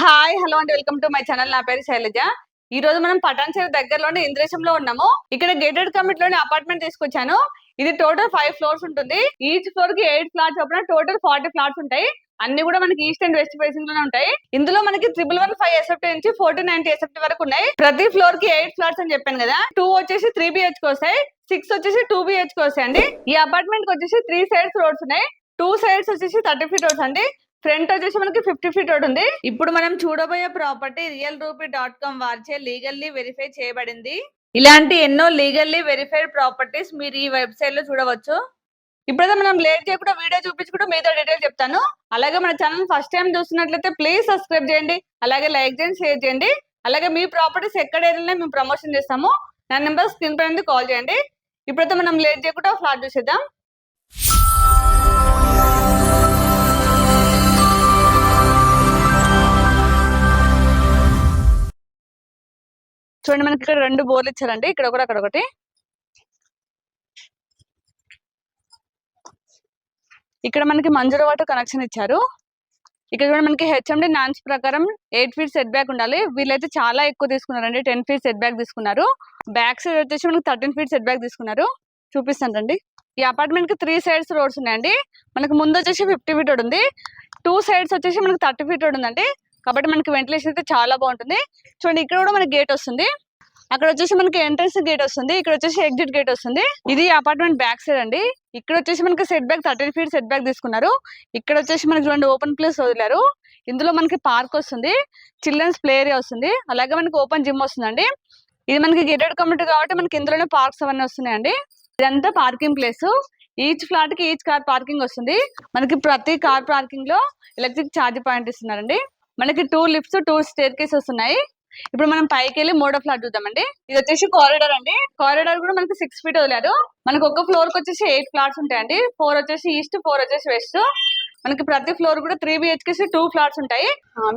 Hi hello అండి. Welcome to my channel. నా పేరు శైలజ. ఈ రోజు మనం పటాన్ చెరువు దగ్గరలోనే ఇంద్రేశంలో ఉన్నాము. ఇక్కడ గేటెడ్ కమిటీ లోని అపార్ట్మెంట్ తీసుకొచ్చాను. ఇది టోటల్ ఫైవ్ ఫ్లోర్స్ ఉంటుంది. ఈచ్ ఫ్లోర్కి ఎయిట్ ఫ్లాట్స్ చొప్పున టోటల్ ఫార్టీ ఫ్లాట్స్ ఉంటాయి. అన్ని కూడా మనకి ఈస్ట్ అండ్ వెస్ట్ ఫేసింగ్లోనే ఉంటాయి. ఇందులో మనకి త్రిబుల్ వన్ ఫైవ్ ఎస్ఎఫ్టీ నుంచి ఫోర్టీన్ నైన్టీ ఎస్ఎఫ్టీ వరకు ఉన్నాయి. ప్రతి ఫ్లోర్కి ఎయిట్ ఫ్లాట్స్ అని చెప్పాను కదా. టూ వచ్చేసి త్రీ బిహెచ్కి వస్తాయి. సిక్స్ వచ్చేసి టూ బిహెచ్కి వస్తాయి అండి ఈ అపార్ట్మెంట్కి వచ్చేసి త్రీ సైడ్స్ రోడ్స్ ఉన్నాయి. టూ సైడ్స్ వచ్చేసి థర్టీ ఫీట్ రోడ్స్ అండి. ఫ్రంట్ వచ్చేసి మనకి ఫిఫ్టీ ఫీట్ రోడ్ ఉంది. ఇప్పుడు మనం చూడబోయే property real rupee dot com వారిచే లీగల్లీ వెరిఫై చేయబడింది. ఇలాంటి ఎన్నో లీగల్లీ వెరిఫైడ్ ప్రాపర్టీస్ మీరు ఈ వెబ్సైట్లో చూడవచ్చు. ఇప్పుడైతే మనం లేట్ చేయకుండా వీడియో చూపించుకుంటూ మీతో డీటెయిల్ చెప్తాను. అలాగే మన ఛానల్ ఫస్ట్ టైం చూస్తున్నట్లయితే ప్లీజ్ సబ్స్క్రైబ్ చేయండి. అలాగే లైక్ చేయండి షేర్ చేయండి. అలాగే మీ ప్రాపర్టీస్ ఎక్కడ ఏదైనా మేము ప్రమోషన్ చేస్తాము. నా నెంబర్ స్క్రీన్ పైన కాల్ చేయండి. ఇప్పుడైతే మనం లేట్ చేయకుండా ఫ్లాట్ చూసేద్దాం. చూడండి మనకి ఇక్కడ రెండు బోర్లు ఇచ్చారండి. ఇక్కడ ఒకటి అక్కడ ఒకటి. ఇక్కడ మనకి మంజూరు వాటర్ కనెక్షన్ ఇచ్చారు. ఇక్కడ కూడా మనకి హెచ్ఎండి నాన్స్ ప్రకారం ఎయిట్ ఫీట్ సెట్ బ్యాక్ ఉండాలి. వీళ్ళైతే చాలా ఎక్కువ తీసుకున్నారండి. టెన్ ఫీట్ సెట్ బ్యాక్ తీసుకున్నారు. బ్యాక్ సైడ్ వచ్చేసి మనకి థర్టీన్ ఫీట్ సెట్ బ్యాక్ తీసుకున్నారు. చూపిస్తానండి ఈ అపార్ట్మెంట్కి త్రీ సైడ్స్ రోడ్స్ ఉన్నాయండి. మనకి ముందు వచ్చేసి ఫిఫ్టీ ఫీట్ ఉంది. టూ సైడ్స్ వచ్చేసి మనకి థర్టీ ఫీట్ ఉందండి. కాబట్టి మనకి వెంటిలేషన్ అయితే చాలా బాగుంటుంది. చూడండి ఇక్కడ కూడా మనకి గేట్ వస్తుంది. అక్కడ వచ్చేసి మనకి ఎంట్రన్స్ గేట్ వస్తుంది. ఇక్కడ వచ్చేసి ఎగ్జిట్ గేట్ వస్తుంది. ఇది అపార్ట్మెంట్ బ్యాక్ సైడ్ అండి. ఇక్కడ వచ్చేసి మనకి set back thirteen feet set back తీసుకున్నారు. ఇక్కడ వచ్చేసి మనకి చూడండి ఓపెన్ ప్లేస్ వదిలారు. ఇందులో మనకి పార్క్ వస్తుంది. చిల్డ్రన్స్ ప్లే ఏరియా వస్తుంది. అలాగే మనకి ఓపెన్ జిమ్ వస్తుందండి. ఇది మనకి గేటెడ్ కమ్యూనిటీ కాబట్టి మనకి ఇందులోనే పార్క్స్ అవన్నీ వస్తున్నాయండి. ఇదంతా పార్కింగ్ ప్లేస్ ఈచ్ ఫ్లాట్కి ఈచ్ కార్ పార్కింగ్ వస్తుంది. మనకి ప్రతి కార్ పార్కింగ్లో ఎలక్ట్రిక్ ఛార్జ్ పాయింట్ ఇస్తున్నారండి. మనకి two lifts two staircase వస్తున్నాయి. ఇప్పుడు మనం పైకి వెళ్ళి మూడో ఫ్లాట్ చూద్దామండి. ఇది వచ్చేసి కారిడార్ అండి. కారిడార్ కూడా మనకి సిక్స్ ఫీట్ వదిలారు. మనకి ఒక ఫ్లోర్కి వచ్చేసి ఎయిట్ ఫ్లాట్స్ ఉంటాయండి. ఫోర్ వచ్చేసి ఈస్ట్ ఫోర్ వచ్చేసి వెస్ట్ మనకి ప్రతి ఫ్లోర్ కూడా త్రీ బిహెచ్కే టూ ఫ్లాట్స్ ఉంటాయి.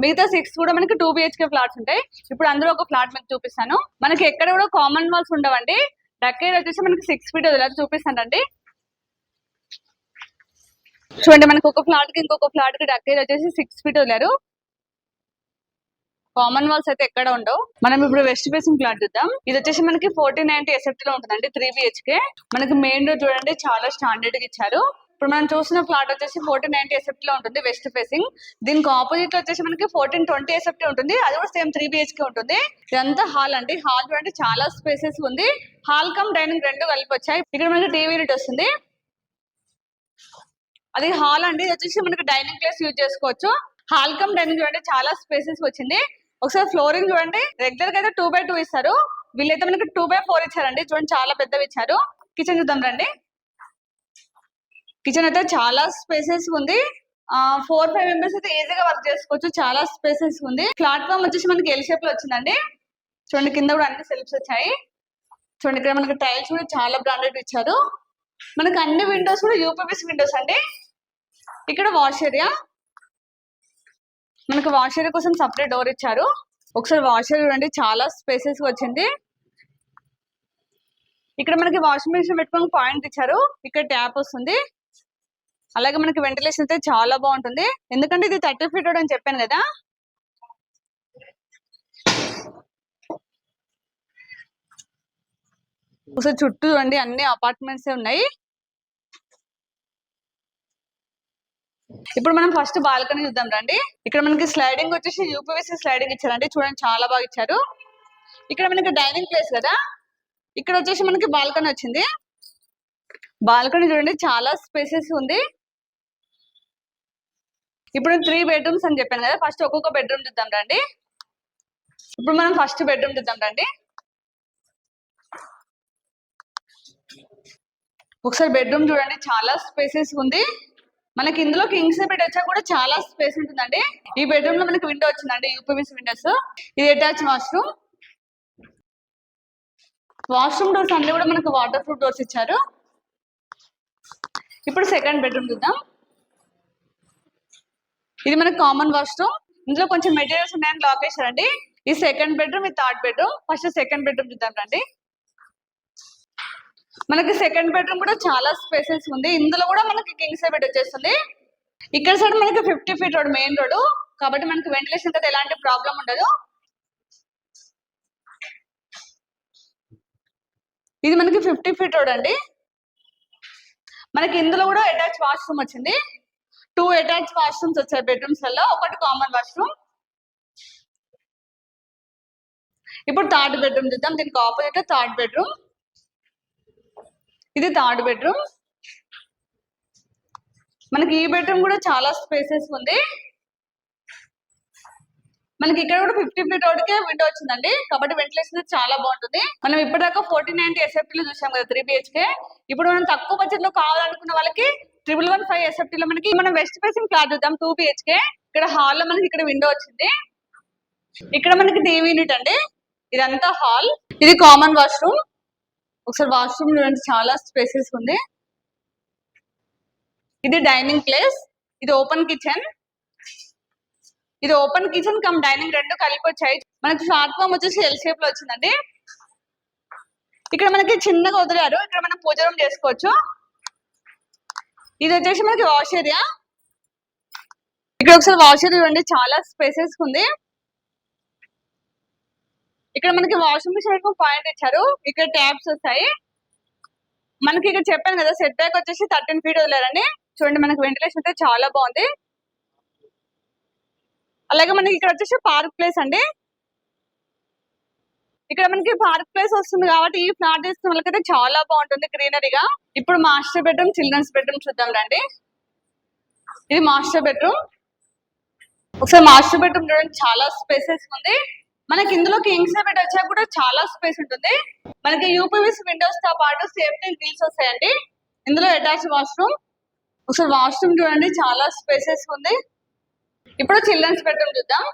మిగతా సిక్స్ కూడా మనకి టూ బిహెచ్కే ఫ్లాట్స్ ఉంటాయి. ఇప్పుడు అందులో ఒక ఫ్లాట్ మీకు చూపిస్తాను. మనకి ఎక్కడ కూడా కామన్ వాల్స్ ఉండవండి. డక్కేడ్ వచ్చేసి మనకి సిక్స్ ఫీట్ వదిలారు. చూపిస్తానండి చూడండి మనకి ఒక ఫ్లాట్కి ఇంకొక ఫ్లాట్కి డక్కేజ్ వచ్చేసి సిక్స్ ఫీట్ వదిలారు. కామన్ వాల్స్ అయితే ఎక్కడ ఉండవు. మనం ఇప్పుడు వెస్ట్ ఫేసింగ్ ఫ్లాట్ చూద్దాం. ఇది వచ్చేసి మనకి ఫోర్టీన్ నైన్టీ ఎస్ఎఫ్టీ లో ఉంటుందండి త్రీ బిహెచ్కే మనకి మెయిన్ రోడ్ చూడండి చాలా స్టాండర్డ్గా ఇచ్చారు. ఇప్పుడు మనం చూసిన ఫ్లాట్ వచ్చేసి ఫోర్టీన్ నైన్టీ ఎస్ఎఫ్టీ లో ఉంటుంది వెస్ట్ ఫేసింగ్ దీనికి ఆపోజిట్ వచ్చేసి మనకి ఫోర్టీన్ ట్వంటీ ఎస్ఎఫ్టీ ఉంటుంది. అది కూడా సేమ్ త్రీ బిహెచ్కే ఉంటుంది. ఇదంతా హాల్ అండి. హాల్ చూడండి చాలా స్పేసెస్ ఉంది. హాల్ కమ్ డైనింగ్ రెండు కలిపి వచ్చాయి. ఇక్కడ మనకి టీవీ యూనిట్ వస్తుంది. అది హాల్ అండి. ఇది వచ్చేసి మనకి డైనింగ్ ప్లేస్ యూజ్ చేసుకోవచ్చు. హాల్ కమ్ డైనింగ్ చూడండి చాలా స్పేసెస్ వచ్చింది. ఒకసారి ఫ్లోరింగ్ చూడండి. రెగ్యులర్గా అయితే టూ బై టూ ఇస్తారు. వీళ్ళైతే మనకి టూ బై ఫోర్ ఇచ్చారండి. చూడండి చాలా పెద్దవి ఇచ్చారు. కిచెన్ చూద్దాం రండి. కిచెన్ అయితే చాలా స్పేసెస్ ఉంది. ఫోర్ ఫైవ్ మెంబర్స్ అయితే ఈజీగా వర్క్ చేసుకోవచ్చు. చాలా స్పేసెస్ ఉంది. ప్లాట్ఫామ్ వచ్చేసి మనకి ఎల్ షేప్లో వచ్చిందండి. చూడండి కింద కూడా అన్ని సెల్ఫ్స్ వచ్చాయి. చూడండి ఇక్కడ మనకి టైల్స్ కూడా చాలా బ్రాండెడ్ ఇచ్చారు. మనకి అన్ని విండోస్ కూడా యూపీఎస్ విండోస్ అండి. ఇక్కడ వాష్ ఏరియా మనకి వాషర్ కోసం సపరేట్ డోర్ ఇచ్చారు. ఒకసారి వాషర్ చూడండి చాలా స్పేసెస్ వచ్చింది. ఇక్కడ మనకి వాషింగ్ మిషన్ పెట్టుకుని పాయింట్ ఇచ్చారు. ఇక్కడ ట్యాప్ వస్తుంది. అలాగే మనకి వెంటిలేషన్ అయితే చాలా బాగుంటుంది. ఎందుకంటే ఇది థర్టీ ఫీట్ అని చెప్పాను కదా. ఒకసారి చుట్టూ చూడండి అన్ని అపార్ట్మెంట్స్ ఉన్నాయి. ఇప్పుడు మనం ఫస్ట్ బాల్కనీ చూద్దాం రండి. ఇక్కడ మనకి స్లైడింగ్ వచ్చేసి యూపీవీసీ స్లైడింగ్ ఇచ్చారండి. చూడండి చాలా బాగా ఇచ్చారు. ఇక్కడ మనకి డైనింగ్ ప్లేస్ కదా. ఇక్కడ వచ్చేసి మనకి బాల్కనీ వచ్చింది. బాల్కనీ చూడండి చాలా స్పేసెస్ ఉంది. ఇప్పుడు త్రీ బెడ్రూమ్స్ అని చెప్పాను కదా. ఫస్ట్ ఒక్కొక్క బెడ్రూమ్ చూద్దాం రండి. ఇప్పుడు మనం ఫస్ట్ బెడ్రూమ్ చూద్దాం రండి. ఒకసారి బెడ్రూమ్ చూడండి చాలా స్పేసెస్ ఉంది. మనకి ఇందులో కింగ్స్ బెడ్ వచ్చా కూడా చాలా స్పేస్ ఉంటుందండి ఈ బెడ్రూమ్లో మనకి విండో వచ్చిందండి యూపీవీస్ విండోస్ ఇది అటాచ్ వాష్రూమ్ వాష్రూమ్ డోర్స్ అన్ని కూడా మనకు వాటర్ ప్రూఫ్ డోర్స్ ఇచ్చారు. ఇప్పుడు సెకండ్ బెడ్రూమ్ చూద్దాం. ఇది మనకి కామన్ వాష్రూమ్ ఇందులో కొంచెం మెటీరియల్స్ ఉన్నాయని లాక్ చేశారండి. ఈ సెకండ్ బెడ్రూమ్ ఈ third bedroom first second bedroom చూద్దాం రండి. మనకి సెకండ్ బెడ్రూమ్ కూడా చాలా స్పేసెస్ ఉంది. ఇందులో కూడా మనకి కింగ్ సైడ్ బెడ్ వచ్చేస్తుంది. ఇక్కడ సైడ్ మనకి fifty feet road main road కాబట్టి మనకి వెంటిలేషన్ అయితే ఎలాంటి ప్రాబ్లం ఉండదు. ఇది మనకి ఫిఫ్టీ ఫీట్ రోడ్ అండి. మనకి ఇందులో కూడా అటాచ్ వాష్రూమ్ వచ్చింది. టూ అటాచ్ వాష్రూమ్స్ వచ్చాయి బెడ్రూమ్స్లలో ఒకటి కామన్ వాష్రూమ్ ఇప్పుడు థర్డ్ బెడ్రూమ్ చూద్దాం. దీనికి ఆపోజిట్ థర్డ్ బెడ్రూమ్ ఇది థర్డ్ బెడ్రూమ్. మనకి ఈ బెడ్రూమ్ కూడా చాలా స్పేసెస్ ఉంది. మనకి ఇక్కడ కూడా ఫిఫ్టీ ఫీట్ ఒకటికే విండో వచ్చిందండి. కాబట్టి వెంటిలేషన్ చాలా బాగుంటుంది. మనం ఇప్పటిదాకా ఫోర్టీ నైన్టీ ఎస్ఎఫ్టీలో చూసాం కదా త్రీ బిహెచ్కే ఇప్పుడు మనం తక్కువ బడ్జెట్లో కావాలనుకున్న వాళ్ళకి ట్రిపుల్ వన్ ఫైవ్ ఎస్ఎఫ్టీ లో మనకి మనం వెస్ట్ ఫేసింగ్ ఫ్లాట్ చూద్దాం టూ బిహెచ్కే ఇక్కడ హాల్లో మనకి ఇక్కడ విండో వచ్చింది. ఇక్కడ మనకి టీవీ యూనిట్ అండి. ఇదంతా హాల్. ఇది కామన్ వాష్రూమ్. ఒకసారి వాష్రూమ్ చూడండి చాలా స్పేసెస్ ఉంది. ఇది డైనింగ్ ప్లేస్ ఇది ఓపెన్ కిచెన్. ఇది ఓపెన్ కిచెన్ కమ్ డైనింగ్ రెండు కలిపి వచ్చాయి. మనకి ప్లాట్ఫామ్ వచ్చేసి ఎల్ షేప్లో వచ్చిందండి. ఇక్కడ మనకి చిన్నగా వదిలారు ఇక్కడ మనం పూజ రూమ్ చేసుకోవచ్చు. ఇది వచ్చేసి మనకి వాష్ ఏరియా ఇక్కడ ఒకసారి వాష్ ఏరియా చూడండి చాలా స్పేసెస్ ఉంది. ఇక్కడ మనకి వాషింగ్ మిషన్ పాయింట్ ఇచ్చారు. ఇక్కడ ట్యాబ్స్ వస్తాయి. మనకి ఇక్కడ చెప్పాను కదా సెట్ బ్యాక్ వచ్చేసి థర్టీన్ ఫీట్ వదిలేరండి. చూడండి మనకి వెంటిలేషన్ అయితే చాలా బాగుంది. అలాగే మనకి ఇక్కడ వచ్చేసి పార్క్ ప్లేస్ అండి. ఇక్కడ మనకి పార్క్ ప్లేస్ వస్తుంది కాబట్టి ఈ ఫ్లాట్ తీసుకున్న వాళ్ళకైతే చాలా బాగుంటుంది గ్రీనరీగా ఇప్పుడు మాస్టర్ బెడ్రూమ్ చిల్డ్రన్స్ బెడ్రూమ్ చూద్దాం రండి. ఇది మాస్టర్ బెడ్రూమ్ ఒకసారి మాస్టర్ బెడ్రూమ్ చూడండి చాలా స్పేసెస్ ఉంది. మనకి ఇందులో కింగ్స్ బెడ్ వచ్చాక కూడా చాలా స్పేస్ ఉంటుంది. మనకి యూపీవీస్ విండోస్తో పాటు సేఫ్టీ గ్రిల్స్ వస్తాయండి. ఇందులో అటాచ్ వాష్రూమ్ ఒకసారి వాష్రూమ్ చూడండి చాలా స్పేసెస్ ఉంది. ఇప్పుడు చిల్డ్రన్స్ బెడ్రూమ్ చూద్దాం.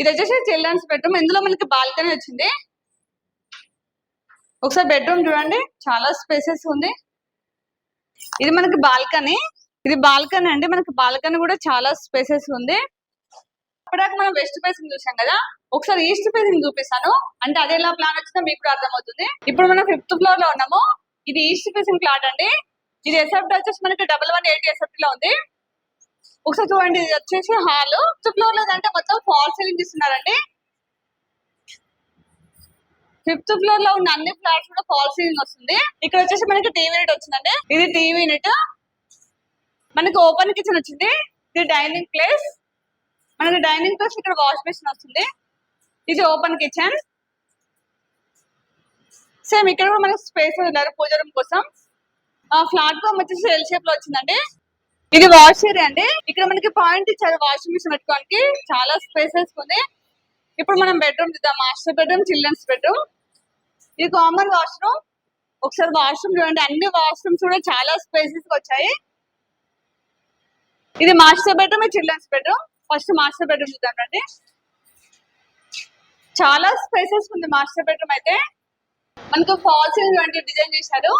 ఇది వచ్చేసి చిల్డ్రన్స్ బెడ్రూమ్ ఇందులో మనకి బాల్కనీ వచ్చింది. ఒకసారి బెడ్రూమ్ చూడండి చాలా స్పేసెస్ ఉంది. ఇది మనకి బాల్కనీ ఇది బాల్కనీ అండి. మనకి బాల్కనీ కూడా చాలా స్పేసెస్ ఉంది. అప్పటిదాకా మనం వెస్ట్ ఫేసింగ్ చూసాం కదా ఒకసారి ఈస్ట్ ఫేసింగ్ చూపిస్తాను. అంటే అదే ఎలా ప్లాన్ వచ్చిందో మీకు కూడా అర్థమవుతుంది. ఇప్పుడు మనం ఫిఫ్త్ ఫ్లోర్లో ఉన్నాము. ఇది ఈస్ట్ ఫేసింగ్ ప్లాట్ అండి. ఇది ఎస్ఎఫ్టీ వచ్చేసి మనకి డబల్ వన్ ఎయిట్ ఎస్ఎఫ్టి లో ఉంది. ఒకసారి చూడండి ఇది వచ్చేసి హాల్ ఫిఫ్త్ ఫ్లోర్లో అంటే మొత్తం ఫాల్ సీలింగ్ ఇస్తున్నారండి. ఫిఫ్త్ ఫ్లోర్లో ఉన్న అన్ని ఫ్లాట్స్ కూడా ఫాల్ సీలింగ్ వస్తుంది. ఇక్కడ వచ్చేసి మనకి టీవీ యూనిట్ వచ్చిందండి. ఇది టీవీ యూనిట్ మనకి ఓపెన్ కిచెన్ వచ్చింది. ఇది డైనింగ్ ప్లేస్ మనకి డైనింగ్ ప్లేస్ ఇక్కడ వాష్ బేసిన్ వస్తుంది. ఇది ఓపెన్ కిచెన్. సేమ్ ఇక్కడ కూడా మనకి స్పేస్ ఉన్నారు పూజ రూమ్ కోసం. ప్లాట్ఫామ్ వచ్చేసి ఎల్ షేప్లో వచ్చిందండి. ఇది వాష్ ఏరియా అండి. ఇక్కడ మనకి పాయింట్ ఇచ్చారు వాషింగ్ మిషన్ పెట్టుకోవడానికి. చాలా స్పేసెస్ ఉంది. ఇప్పుడు మనం బెడ్రూమ్ చూద్దాం. మాస్టర్ బెడ్రూమ్ చిల్డ్రన్స్ బెడ్రూమ్ ఇది కామన్ వాష్రూమ్ ఒకసారి వాష్రూమ్ చూడండి. అన్ని వాష్రూమ్స్ కూడా చాలా స్పేసెస్ వచ్చాయి. ఇది master bedroom children's bedroom first master bedroom చూద్దాం రండి. చాలా స్పేసెస్ ఉంది మాస్టర్ బెడ్రూమ్ అయితే. మనకు ఫాల్స్ వంటి డిజైన్ చేశారు.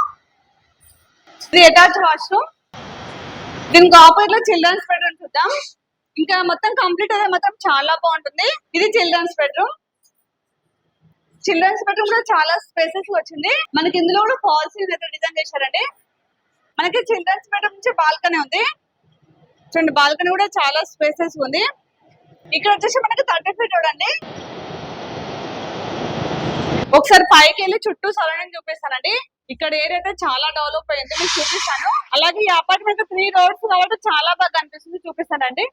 ఇది అటాచ్ వాష్రూమ్. దీనికి ఆపోజిట్లో చిల్డ్రన్స్ బెడ్రూమ్ చూద్దాం. ఇంకా మొత్తం కంప్లీట్ అదే మొత్తం చాలా బాగుంటుంది. ఇది చిల్డ్రన్స్ బెడ్రూమ్. చిల్డ్రన్స్ బెడ్రూమ్ కూడా చాలా స్పేసెస్ వచ్చింది. మనకి ఇందులో కూడా ఫాల్స్ అయితే డిజైన్ చేశారండి. మనకి చిల్డ్రన్స్ బెడ్రూమ్ నుంచి బాల్కనీ ఉంది. చూడండి బాల్కనీ కూడా చాలా స్పేసెస్ ఉంది. ఇక్కడ వచ్చేసి మనకి థర్టీ ఫీట్ చూడండి. ఒకసారి పైకి వెళ్ళి చుట్టూ సరౌండింగ్ చూపిస్తానండి. ఇక్కడ ఏరియా అయితే చాలా డెవలప్ అయింది మీకు చూపిస్తాను. అలాగే ఈ అపార్ట్మెంట్ త్రీ రోడ్స్ కాబట్టి చాలా బాగా అనిపిస్తుంది చూపిస్తానండి.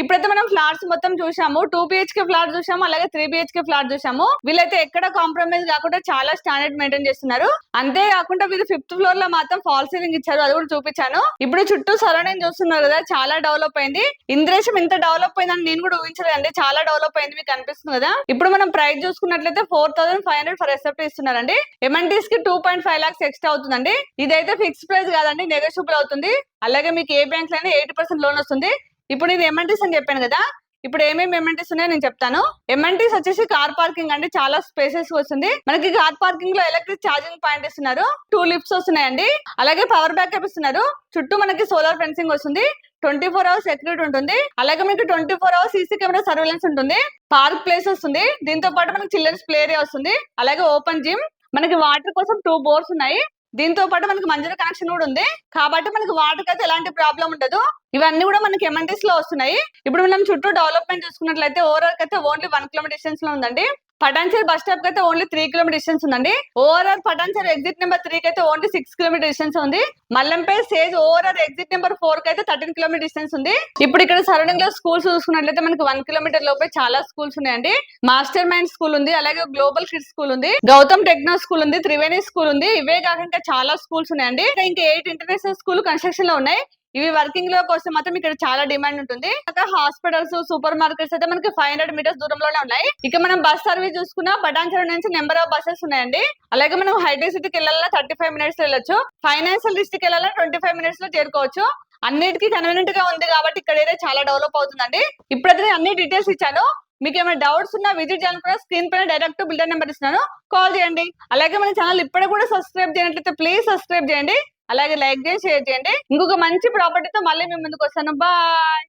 ఇప్పుడైతే మనం ఫ్లాట్స్ మొత్తం చూసాము టూ బిహెచ్కే ఫ్లాట్ చూసాము అలాగే త్రీ బిహెచ్కే ఫ్లాట్ చూసాము వీళ్ళైతే ఎక్కడ కాంప్రమైజ్ కాకుండా చాలా స్టాండర్డ్ మెయింటైన్ చేస్తున్నారు. అంతే కాకుండా వీళ్ళు ఫిఫ్త్ ఫ్లోర్లో మాత్రం ఫాల్ సీలింగ్ ఇచ్చారు అది కూడా చూపించాను. ఇప్పుడు చుట్టూ సరౌండింగ్ చూస్తున్నారు కదా చాలా డెవలప్ అయింది. ఇంద్రేశం ఇంత డెవలప్ అయిందని నేను కూడా ఊహించలేదండి. చాలా డెవలప్ అయింది మీకు అనిపిస్తుంది కదా? ఇప్పుడు మనం ప్రైస్ చూసుకున్నట్లయితే four thousand five hundred for SFT ఇస్తున్నారండి. ఎంఎన్టీస్కి two point five lakhs extra అవుతుందండి. ఇదైతే ఫిక్స్ ప్రైస్ కాదండి నెగోషియబుల్ అవుతుంది. అలాగే మీకు ఏ బ్యాంక్ అయినా ఎయిటీ పర్సెంట్ లోన్ వస్తుంది. ఇప్పుడు ఇది ఎమ్ఎన్టీస్ అని చెప్పాను కదా ఇప్పుడు ఏమేమి ఎమ్ఎన్టీస్ ఉన్నాయో నేను చెప్తాను. ఎమ్ఎన్టీస్ వచ్చేసి కార్ పార్కింగ్ అండి చాలా స్పేసెస్ వస్తుంది. మనకి కార్ పార్కింగ్లో ఎలక్ట్రిక్ ఛార్జింగ్ పాయింట్ ఇస్తున్నారు టూ లిఫ్ట్స్ వస్తున్నాయండి. అలాగే పవర్ బ్యాకప్ ఇస్తున్నారు. చుట్టూ మనకి సోలార్ ఫెన్సింగ్ వస్తుంది ట్వంటీ ఫోర్ అవర్స్ సెక్యూరిటీ ఉంటుంది. అలాగే మీకు twenty four hours CC camera surveillance ఉంటుంది. పార్క్ ప్లేస్ వస్తుంది. దీంతో పాటు మనకి చిల్డ్రన్స్ ప్లే ఏరియా వస్తుంది. అలాగే ఓపెన్ జిమ్ మనకి వాటర్ కోసం టూ బోర్స్ ఉన్నాయి. దీంతో పాటు మనకి మంజూరు కనెక్షన్ కూడా ఉంది. కాబట్టి మనకి వాటర్ అయితే ఎలాంటి ప్రాబ్లం ఉండదు. ఇవన్నీ కూడా మనకి ఎమ్ఎన్టీస్లో వస్తున్నాయి. ఇప్పుడు మనం చుట్టూ డెవలప్మెంట్ చూసుకున్నట్లయితే ఓవరాల్ అయితే ఓన్లీ వన్ కిలోమీటర్ డిస్టెన్స్లో ఉందండి. పటాన్సర్ బస్ స్టాప్ అయితే ఓన్లీ త్రీ కిలోమీటర్ డిస్టెన్స్ ఉందండి. Overall Patancheru exit number three కి అయితే ఓన్లీ సిక్స్ కిలోమీటర్ డిస్టెన్స్ ఉంది. మల్లంపై సేజ్ ఓవరాల్ ఎగ్జిట్ నెంబర్ ఫోర్కి అయితే థర్టీన్ కిలోమీటర్ డిస్టెన్స్ ఉంది. ఇప్పుడు ఇక్కడ సరౌండింగ్లో స్కూల్స్ చూసుకున్నట్లయితే మనకి వన్ కిలోమీటర్ లోపే చాలా స్కూల్స్ ఉన్నాయండి. మాస్టర్ మైండ్ స్కూల్ ఉంది అలాగే గ్లోబల్ కిడ్స్ స్కూల్ ఉంది గౌతమ్ టెక్నో స్కూల్ ఉంది త్రివేణి స్కూల్ ఉంది. ఇవే కాకుండా చాలా స్కూల్స్ ఉన్నాయండి. ఇంకా ఎయిట్ ఇంటర్నేషనల్ స్కూల్ కన్స్ట్రక్షన్లో ఉన్నాయి. ఇవి వర్కింగ్లో కోసం మాత్రం ఇక్కడ చాలా డిమాండ్ ఉంటుంది. హాస్పిటల్స్ సూపర్ మార్కెట్స్ అయితే మనకి ఫైవ్ హండ్రెడ్ మీటర్స్ దూరంలోనే ఉన్నాయి. ఇక మనం బస్ సర్వీస్ చూసుకున్నా బటాన్చర్ నుంచి నెంబర్ ఆఫ్ బస్సెస్ ఉన్నాయండి. అలాగే మనం హైటెక్ సిటీకి వెళ్ళాలన్నా థర్టీ ఫైవ్ మినిట్స్ వెళ్ళొచ్చు. ఫైనాన్షియల్ డిస్ట్రిక్ట్ వెళ్ళాలన్నా ట్వంటీ ఫైవ్ మినిట్స్లో చేరుకోవచ్చు. అన్నిటికీ కన్వీనియంట్గా ఉంది కాబట్టి ఇక్కడ ఏరియా చాలా డెవలప్ అవుతుందండి. ఇప్పుడైతే అన్ని డీటెయిల్స్ ఇచ్చాను. మీకు ఏమైనా డౌట్స్ ఉన్నా విజిట్ చేయాలనుకున్నా స్క్రీన్ పైన డైరెక్ట్ బిల్డర్ నెంబర్ ఇస్తున్నాను. కాల్ చేయండి. అలాగే మన ఛానల్ ఇప్పుడే కూడా సబ్స్క్రైబ్ చేయనట్లయితే ప్లీజ్ సబ్స్క్రైబ్ చేయండి. అలాగే లైక్ చేసి షేర్ చేయండి. ఇంకొక మంచి ప్రాపర్టీతో మళ్ళీ మేము ముందుకు వస్తాను. బాయ్